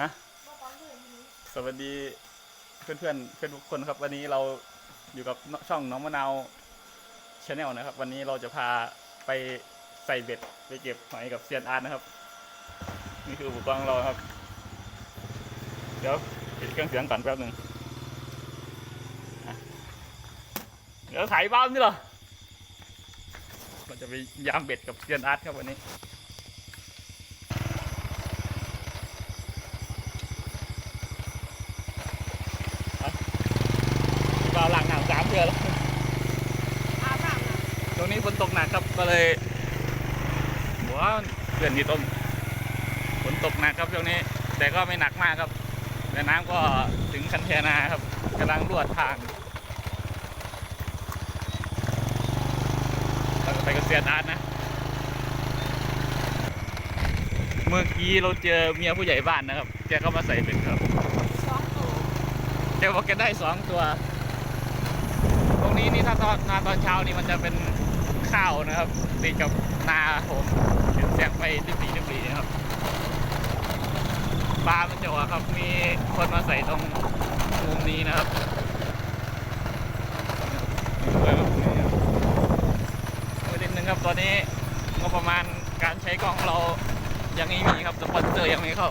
ฮะสวัสดีเพื่อนเพื่อนเพื่อนทุกคนครับ วันนี้เราอยู่กับช่องน้องมะนาวชาแนลนะครับ วันนี้เราจะพาไปใส่เบ็ดไปเก็บหอยกับเซียนอาร์ตนะครับ นี่คืออุปกรณ์ของเราครับ เดี๋ยวปิดเครื่องเสียงก่อนแป๊บหนึ่งเดี๋ยวถ่ายบ้านนี่เหรอเราจะไปยามเบ็ดกับเซียนอาร์ตครับวันนี้ เปล่าห ลังหนังสามเดือนแล้วอาบน้ำนะตรงนี้ฝนตกหนักครับก็เลยหัวเลื่อนที่ต้มฝนตกหนักครับช่วงนี้ แต่ก็ไม่หนักมากครับแต่น้ำก็ถึงคันเทนาครับกำลังลวดทางเราจะไปกับเซียนอาร์ตนะ เมื่อกี้เราเจอเมียผู้ใหญ่บ้านนะครับ แกก็มาใส่เป็นครับสองตัวแกบอกแกได้สองตัว ตรงนี้นี่ถ้าตอนนาตอนเช้านี่มันจะเป็นข้าวนะครับติดกับนาผมเห็นแสงไฟริบหรีริบหรีนะครับปลามันจะว่าครับมีคนมาใส่ตรงมุมนี้นะครับประเด็นหนึ่งครับตอนนี้งบประมาณการใช้กล้องเรายังไม่มีครับสปอนเซอร์ยังไม่เข้า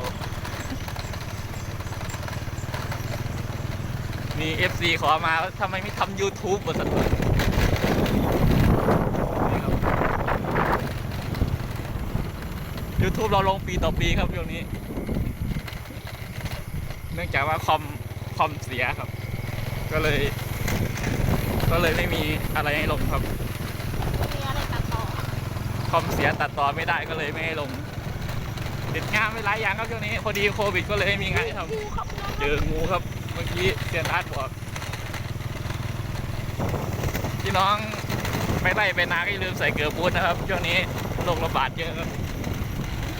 มี FC ขอมาว่าทำไมไม่ทำ YouTube บนสัตว์นี่ครับ YouTube เราลงปีต่อปีครับช่วงนี้ เนื่องจากว่าคอมคอมเสียครับ ก็เลย ก็เลยไม่มีอะไรให้ลงครับมีอะไรตัดต่อคอมเสียตัดต่อไม่ได้ก็เลยไม่ให้ลงติดงานไปหลายอย่างครับช่วงนี้พอดีโควิดก็เลยไม่มีงานให้ทำงูครับน้องเจองูครับเมื่อกี้เซียนอาร์ตบอกพี่น้องไม่ไล่ไปนาก็อย่าลืมใส่เกลือบูทนะครับ ช่วงนี้โรคระบาดเยอะครับ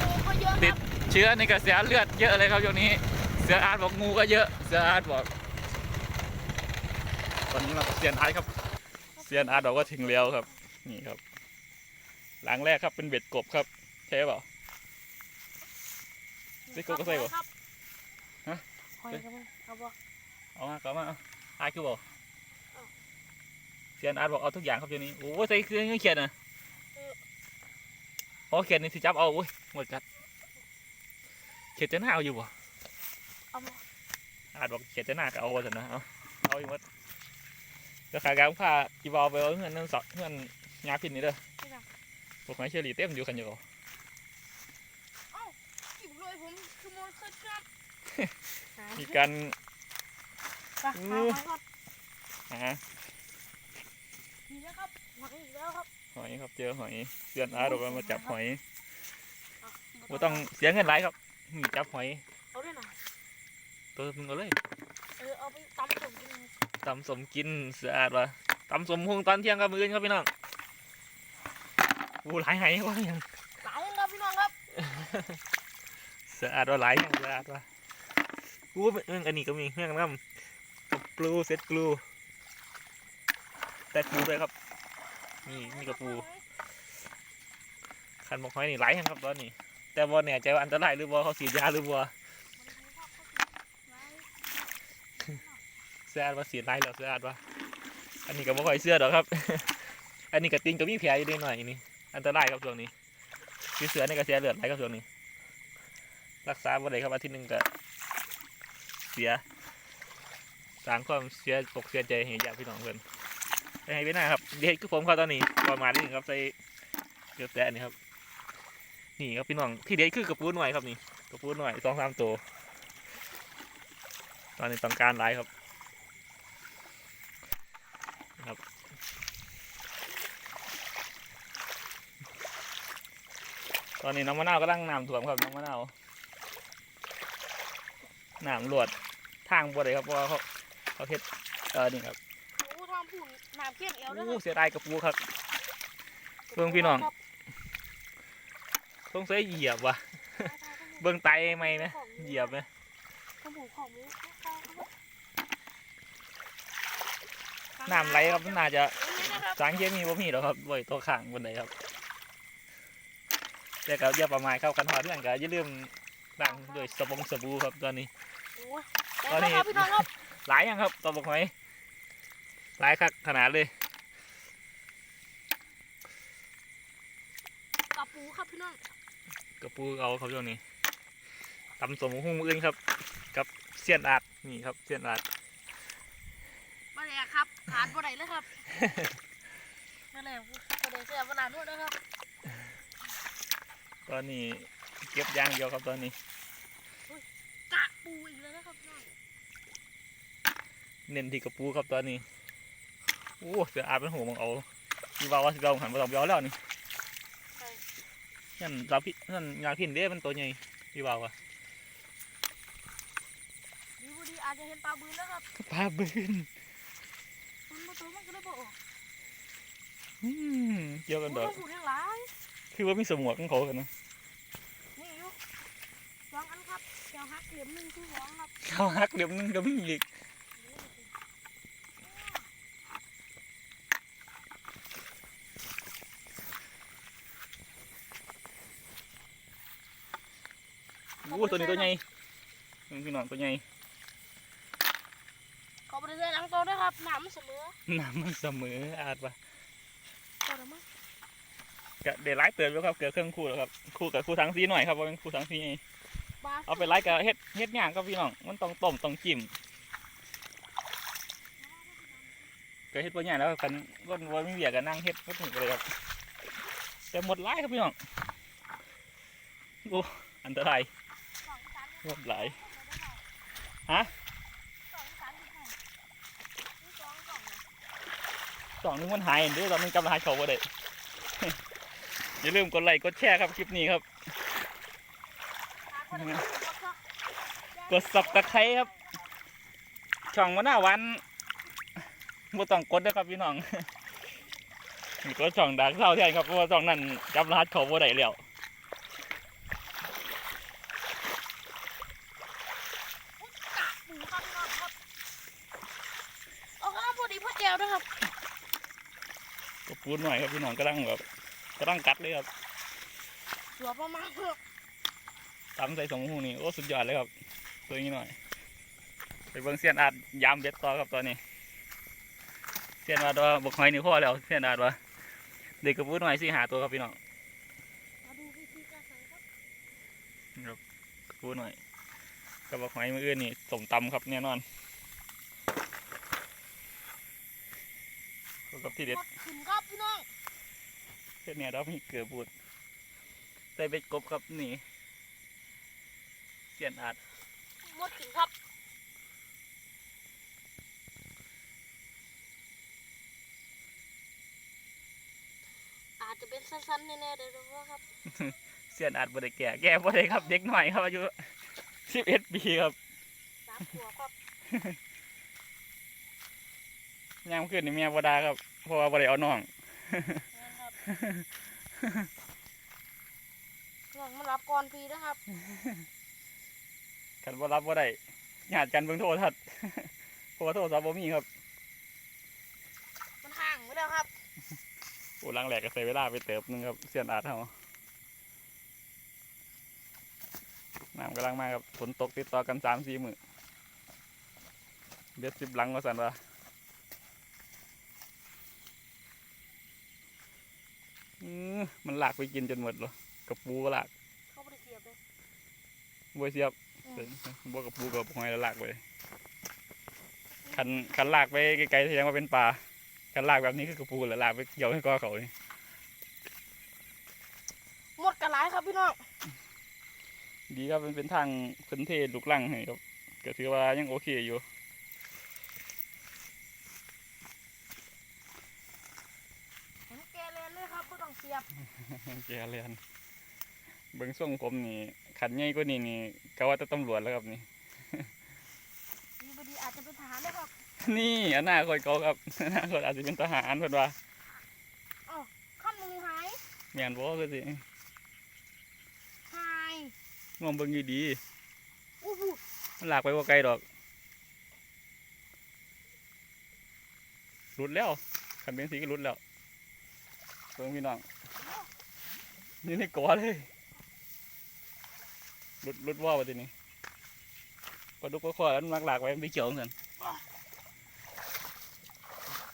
งูก็เยอะคติรัดบเชื้อในกระแสเลือดเยอะเลยครับช่วงนี้ เสืออาร์ตบอกงูก็เยอะ เสืออาร์ตบอก ตอนนี้มากับเซียนอาร์ตครับ เซียนอาร์ตบอกว่าถึงแล้วครับ นี่ครับ หลังแรกครับเป็นเบ็ดกบครับใช่เปล่าซิโก้ก็ใส่บ่ครับฮะห อยครับเอาบ่เอามาเอามาเอาอาร์ตคือบอกเอาเซียนอาร์ตบอกเอาทุกอย่างครับช่วงนี้โอ้ใส่เครื่องเขียนนะอ๋อเขียนนี่สิจับเอาโอ้ยหมดกัดเขียนจะหน้าเอาอยู่บ่เอาบ่อาจบอกเขียนจะหน้าก็เอาสินะเอาเอาอยู่หมดเดี๋ยวขายกลางผ้าจีบอลไปเอาเงินนั่นสอดเงินงาพินนี่เด้อไม่ได้พวกไม้เชอรี่เต็มอยู่กันอยู่กิบเลยผมขโมยขึ้นครับ มีการไปหาหอยก่อนหามีแล้วครับหอยอีกแล้วครับหอยครับเจอหอยเซียนอาร์ตบอกว่ามาจับหอยอะบ่ต้องเสียเงินหลายครับนี่จับหอยเอาด้วยนะตัวมึงเอาเลยเออเอาไปตำผมกินตำสมกินเสืออาดวะตำสมพงตอนเที่ยงกับมื้อนี้ครับพี่น้องอูหลายไหว่ายังหลายครับพี่น้องครับเสืออาดว่าหลายยังเสืออาดวะ กูเรื่องอันนี้ก็มีเรื่องน้ำกับกลูเซ็ตกลูแต่กลูด้วยครับนี่นี่กับปูคันบอกหอยนี่ไหลครับตอนนี้ แต่บอเนี่ยใจว่าอันตรายหรือบอเขาฉียาหรือบอเสืออาดว่าฉีดหลายแล้วเสืออาดว่าอันนี้ก็บ่ค่อยเสื้อดอกครับ อันนี้กระติงก็มีแผลอยู่นิดหน่อยนี่อันตรายครับช่วงนี้คือเสือในกระแสเลือดไหลครับช่วงนี้ รักษาบ่ได้ครับอาทิตย์หนึ่งก็ สียสร้างความเสียปกเสียใจให้ญาติพี่น้องเพิ่นไปให้ไปหน้าครับเด็กคือผมครับตอนนี้ประมาณนี้ครับใส่เกือบแต่นี่ครับ นี่ครับพี่น้องที่เด็ดคือกระปูหน่อยครับนี่กระปูหน่อยสองสามตัวตอนนี้ต้องการหลายครับครับตอนนี้น้องมะนาวก็ตั้งน้ำท่วมครับน้องมะนาว น้ำรวดทางบ่ได้ครับเพราะว่าเขาเขาเฮ็ดเออนี่ครับโอ้ทำผุ่นน้ำเข้มเอวด้วยคอู้รับเสียดายกระปูครับ เบิ่งพี่น้อง สงสัยเหยียบว่ะเบิ่งไตไหมไหมเหยียบไหมขโมยของมือน้ำไหลครับมันน่าจะนี่นะครับสารเคมีบ่มีหรอกครับไว้ตัวข้างบนใดครับแต่ก็อย่าประมาทเข้ากันหอดเรื่องก็อย่าลืมล้างด้วยสบงสบู่ครับตอนนี้โอ้ย ตอนนี้แต่ครับพี่น้องครับหลายยังครับตอบอกหอยหลายคักขนาดเลยกับปูครับพี่น้องกระปูเอาครับช่วงนี้ตำสมหุ้งมืออื่นครับ กับเสี้ยนอาดนี่ครับเสี้ยนอาดมาเลยครับขาดบ่ได้เลยครับมาเลยบ่ได้เสื้อขนาดนู้นนะครับตอนนี้เก็บอย่างเดียวครับตอนนี้กะปูอีกแล้ว นะครับพี่น้องเน้นที่กระปูครับตอนนี้โอ้เสืออาดเป็นหัวมังเอามีว่าว่าสิเราหันมาต้องไปเอาแล้วนี่ใช่นั่นเราพี่นั่นยาพินเด้มันตัวใหญ่พี่ว่าวะดีบ่ดีอาจจะเห็นปลาบืนแล้วครับปลาบืนมันมาตัวมันก็เลยบ่ออกอืมเกี่ยวกันดอกโอ้ยหูเรียงหลายคือว่ามีสมวกของเขากันนะ นี่อยู่สองอัน ครับเจ้าฮักเหลี่ยมหนึ่งคือสองครับเขาหักเดี๋ยวนึงก็มีอีกโอ้ตัวนี้ตัวใหญ่นี่พี่น้องตัวใหญ่ขอบริเวณหลังโตะด้วยครับน้ำมันเสมอน้ำมันเสมออาจปะพอแล้วมั้งกะเดี๋ยวไล่เตือนแล้วครับเกิดเครื่องคู่แล้วครับคู่กับคู่ทั้งซีหน่อยครับว่าเป็นคู่ทั้งซีไง ปลาเอาไปไล่กับเฮ็ดเฮ็ดย่างครับพี่น้อง มันต้องต้มต้องจิ้มก็เฮ็ดปัญญางแล้วกันวันวันมีเบียกันนั่งเฮ็ดก็ถึงเลยครับแต่หมดไล่ครับพี่น้องโอ้อันตรายหมดหลฮะสองสามสิบห้านี่สองสองนะสองนึงมันหายเด้อตอนนึงกำลังหายเขาบ่ได้อย่าลืมกดไลค์กดแชร์ครับคลิปนี้ครับ ขาดบ่ได้ครับ กดสับตะไคร้ครับ ช่องมะนาวหวันบ่ต้องกดนะครับพี่น้องนี่ก็ช่องดักเศร้าแทนครับเพราะว่าช่องนั้นจำรหัสเขาบ่ได้แล้วกะปูครับพี่น้องครับเอาครับพอดีพ่อแจวด้วยครับก็ปูนหน่อยครับพี่น้องกำลังแบบกำลังกัดเลยครับเหลือประมาณครับ ตำใส่สองหูนี่โอ้สุดยอดเลยครับตัวนี้หน่อยไปเบิ่งเสียนอาดยามเบ็ดต่อครับตอนนี้ เสียนอาดว่าบกหอยนี่พ่อแล้วเสียนอาดว่าเด็กกระปูนหน่อยสิหาตัวครับพี่น้องมาดูวิธีการใส่ครับกระปูนหน่อยกับบกหอยมืออื่นนี่สมตำครับแน่นอนกับที่เด็ดหมดขึ้นครับพี่น้องเส้นเนี่ยเรามีเกลือบูดใส่เบ็ดกบครับนี่ เสียนอาดหมดขึ้นครับอาจจะเป็นสั้นๆแน่ๆเดี๋ยวดูว่าครับ เสียนอาดบ่ได้แก่แก่บ่ได้ครับ เด็กหน่อยครับอายุสิบเอ็ดปีครับสามหัวครับยามขึ้นนี่เมียบ่ดาครับเพราะว่าบ่ได้เอาน้องนะครับน้องมารับก่อนพี่นะครับ คันบ่รับบ่ได้ญาติกันเบิ่งโทรทัศน์เพราะว่าโทรศัพท์บ่มีครับมันห่างไปแล้วครับโอ้หลังแหลกก็ใช้เวลาไปเติบหนึงครับเสียนอาดเฮาน้ำกำลังมาครับฝนตกติดต่อกันสามสี่มื้อเบ็ดสิบหลังว่าซั่นว่าอือมันลากไปกินจนหมดเหรอกระปูก็ลากเขาไม่ได้เสียบเลยบัวเสียบอืม บัวกับปูกับหอยแล้วลากไปคันคันลากไปไกลๆแสดงว่าเป็นปลาคันลากแบบนี้คือกระปูแล้วลากไปเกี่ยวให้กอเขานี่หมดกันหลายครับพี่น้องดีครับมันเป็นทางพื้นเทลูกลังให้ครับก็ถือว่ายังโอเคอยู่เห็นแกเลนเลยครับไม่ต้องเสียบแกเรียนเบิ้งส่งผมนี่ ขันใหญ่กว่านี้นี่ก็ว่าจะตำรวจแล้วครับนี่ดีบดีอาจจะเป็นทหารเลยครับนี่อนาคตเขาครับอนาคตอาจจะเป็นทหารเพิ่นว่าขั้นมือหายแม่นบ่คือสิหายมองเบิ่งดีอู้หูๆมันลากไปบ่ไกลดอกหลุดแล้วคันเป็นสีก็หลุดแล้วเบิ่งพี่น้องนี่ในกอเลย รุดรุดว่าวไปทีนี้ปลาดุกปลาคอแล้วมันมักหลากไว้มันไปเกี่ยวกัน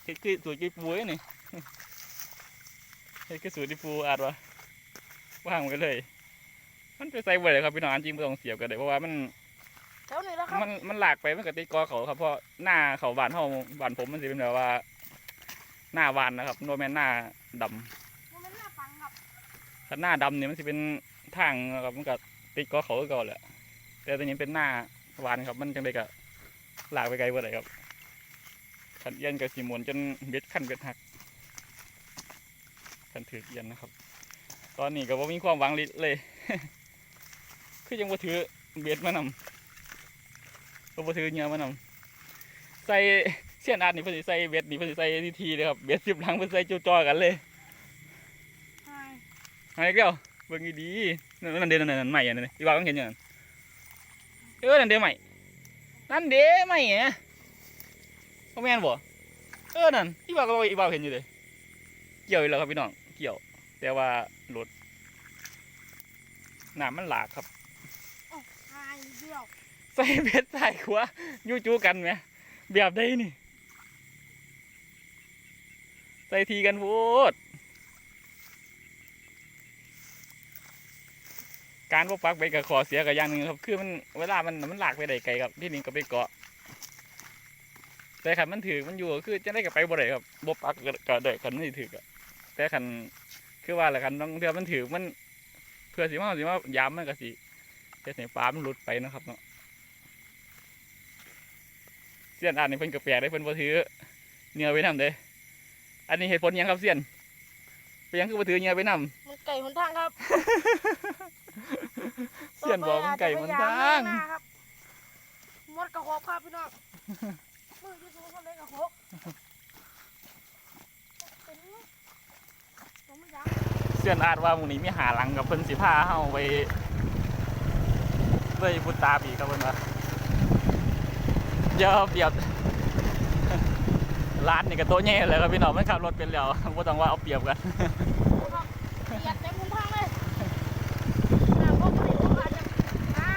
เฮ็ดคือสูตรกี่ปูไอ้นี่เฮ็ดคือสูตรที่ปูอาดวะว่างไว้เลย มันไปใส่บ่ได้ครับพี่น้องอันจริงไม่ต้องเสียบกันเลยเพราะว่ามันแถวนี้แล้วครับมันมันหลากไปมันก็ติดกอเขาครับเพราะหน้าเขาบานเฮาบานผมมันสิเป็นแบบว่า หน้าวานนะครับโนแมนหน้าดำมันเป็นหน้าปังครับถ้าหน้าดำเนี่ยมันสิเป็นทางนะครับมันก็ ติดกอเขาก็แหละแต่ตัวนี้เป็นหน้าวานครับ มันจังไดก็หลากไปไกลบ่ได้ครับขันเอียนกับสีหมวนจนเบ็ดขั้นเบ็ดหักขันถือเอียนนะครับ ตอนนี้ก็บ่มีความหวังลิเลยคือยังบ่ถือเบ็ดมานำก็บ่ถือเหงื่อมานำใส่เสียนอาดนี่เพิ่นสิใส่เบ็ดนี่เพิ่นสิใส่ทีทีเลยครับเบ็ดสิบหลังเพิ่นใส่จ่อๆกันเลยใช่เอะไรเดียวเบิ่งดีๆ นั่นนั่นเดนั่นนั่นใหม่อันนั้นอีว่าต้องเห็นอย่างนั้นเออนั่นเดใหม่นั่นเดใหม่แหมบ่แม่นบ่เออนั่นอีว่าก็อีว่าเห็นอยู่เลยเกี่ยวอยู่แล้วครับพี่น้องเกี่ยว แต่ว่ารถน้ำมันหลากครับใส่เบ็ดใส่ขวายู่จูกันไหมแบบได้นี่ ใส่ทีกันโพด การพวกปักไปกับขอเสียกับอย่างหนึ่งครับ คือมันเวลามันมันหลากไปได้ไกลครับที่นี่ก็ไปเกาะ แต่ขันมันถือมันอยู่ก็คือจะได้กับไปบ่ได้ครับบ่ปักก็ก็ได้ขันมันสิถืออะแต่ขันคือว่าแหละขันต้องเทือมันถือมันเพื่อสิว่าสิว่ายามมันก็สิเฮ็ดให้ปลามันหลุดไปนะครับเนาะเสียนอ่านนี่เพิ่นก็แปลกได้เพิ่นบ่ถือเนื้อไว้นำเด้อันนี้เหตุผลหยังครับเสียนไปหยังคือบ่ถือเนื้อไว้นำมันไก่หนทางครับ เสียนบอกมันไก่มันทางต่อไปอจจะพยยมนะครับมดกระโคบครับพี่น้องมือที่สูงคนเล็กกระโคบเป็นไงผมไม่อยากเสียนอาจว่าหมู่นี้มีหาหลังกับเพิ่นสิพาเฮาไปเลยบุญตาบีครับเพิ่นว่าอย่าเอาเปรียบร้านนี่ก็โตะแย่เลยครับพี่น้องมันขับรถเป็นแล้วบ่ต้องว่าเอาเปรียบกัน ครับเบียดเต็มหนทางเลยน้ำพวกนี้พวกอาจจะอ่า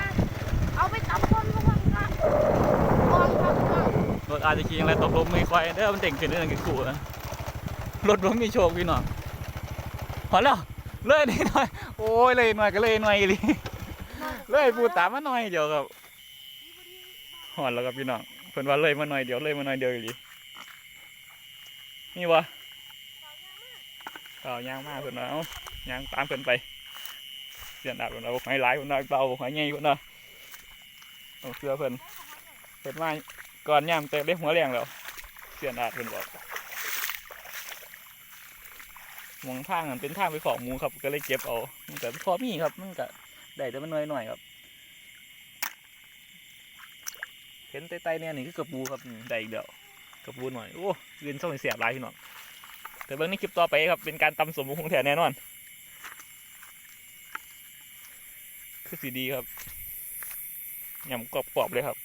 เอาไปตำคนพวกมันนะกองครับกอง รถอาจะขี่อะไรตกลมไม่ค่อยเด้อมันเต่งขึ้นเรื่องกี่ขู่นะรถบ่มีโชคพี่น้องพอแล้วเลยนิดหน่อยโอ้ยเลยหน่อยก็เลยหน่อยอีหลีเลยพูดตามมาหน่อยเดียวครับหอนแล้วครับพี่น้องเพิ่นว่าเลยมาหน่อยเดียวเลยมาหน่อยเดียวอีหลีนี่วะเอายางมากเพิ่นว่าเอายางตามเพิ่นไปเสียนดาบเพิ่นเอาหอยหลายเพิ่นเอาเบาหอยใหญ่เพิ่นเนาเอาเสื้อเพิ่นเพิ่นมา ก่อนย่ามเตะได้หัวแรงแล้วเสียนดาบเพิ่นบอกหมองทางนั้นเป็นทางไปของมูครับ ก็เลยเก็บเอามันก็พอมีครับมันก็ได้แต่มันน้อยหน่อยครับ เห็นไต่ๆเนี่ยนี่คือกระปูครับได้อีกเดียวกระปูหน่อยโอ้ยืนส่งเสียบลายพี่น้องแต่เบื้องนี้คลิปต่อไปครับเป็นการตำสมมุของแถวแน่นอน คือสีดีครับยำกรอบๆเลยครับ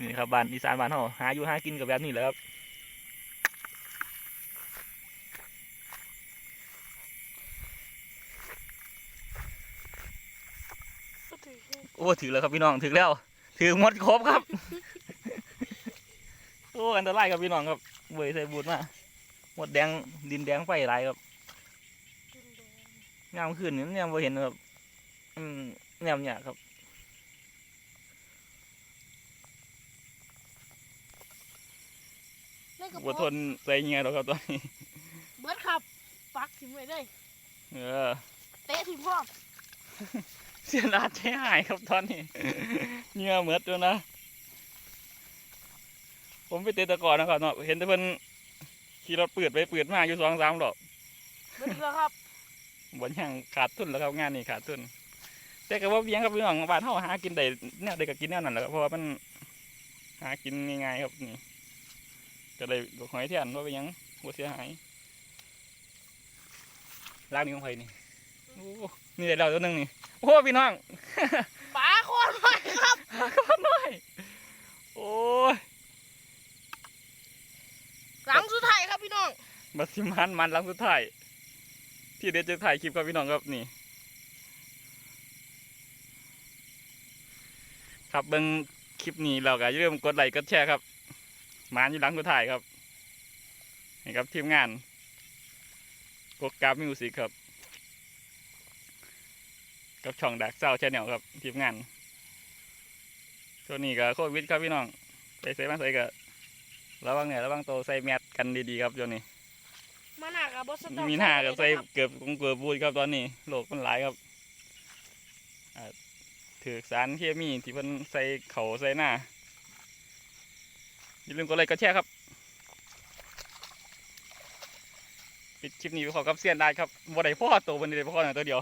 นี่ครับบ้านอีสานบ้านเฮาหาอยู่หากินกับแบบนี้แหละครับโอ้ถือแล้วครับพี่น้องถือแล้ว ถือหมดครบครับโอ้อันตรายครับพี่น้องครับเวยใส่บูดมาหมดแดงดินแดงไฟลายครับงามขึ้นนี่มันยังบ่เห็นครับอืมแนวเนี่ยครับ กระอโปรดทนใส่เงี้ยหรอกครับตอนนี้ เบิร์ดครับปักถิ่มไว้เลยเออ เตะถิ่มพร้อมเสียนาดใช้หายครับตอนนี้ เหงื่อเหมือดด้วยนะ ผมไปเตะตะกร้อนนะครับเนาะเห็นแต่เพิ่นขี่รถปืดไปปืดมาอยู่สองสามรอบเบิร์ดแล้วครับบ่ยังขาดทุนแล้วครับงานนี้ขาดทุน แต่ก็ว่าเบี้ยงกับพี่น้องบ้านเฮาหากินได้แนวใดก็กินแนวนั้นแหละครับเพราะว่ามันหากินง่ายๆครับนี่ ก็เลยลูกหอยที่อันว่าไปยังว่าเสียหายลากนี่ของใครนี่โอ้นี่เดี๋ยวเาตัวนึงนี่โอ้พี่น้องปลาคนรน้อยครับปลาคนรน้อยโอ้ยหลังสุดท้ายครับพี่น้องบาสิมันมันหลังสุดท้ายที่เดี๋ยวจะถ่ายคลิปครับพี่น้องครับนี่ครับเบิ้งคลิปนี้เราก็อย่าลืมกดไลค์กดแชร์ครับ มานอยู่หลังกูถ่ายครับนี่ครับทีมงานกกกราฟมิวสิกครับ กับช่องดักเศร้าแชนแนลครับทีมงานช่วงนี้ก็โควิดครับพี่น้องไปใส่มาใส่ก็ระวังเนี่ยระวังตัวใส่แมสกันดีๆครับช่วงนี้มาหนักกับบอสตองมีหน้าก็ใส่เกือบกงเกือบบูดครับตอนนี้โลกมันหลายครับอ่าถือสารเคมีที่เพิ่นใส่เขาใส่หน้า อย่าลืมกดไลค์กดแชร์ครับ ปิดคลิปนี้ไปขอกับเสียนได้ครับบ่ได้พ่อตัวบนนี้ได้พ่อหน่อยตัวเดียว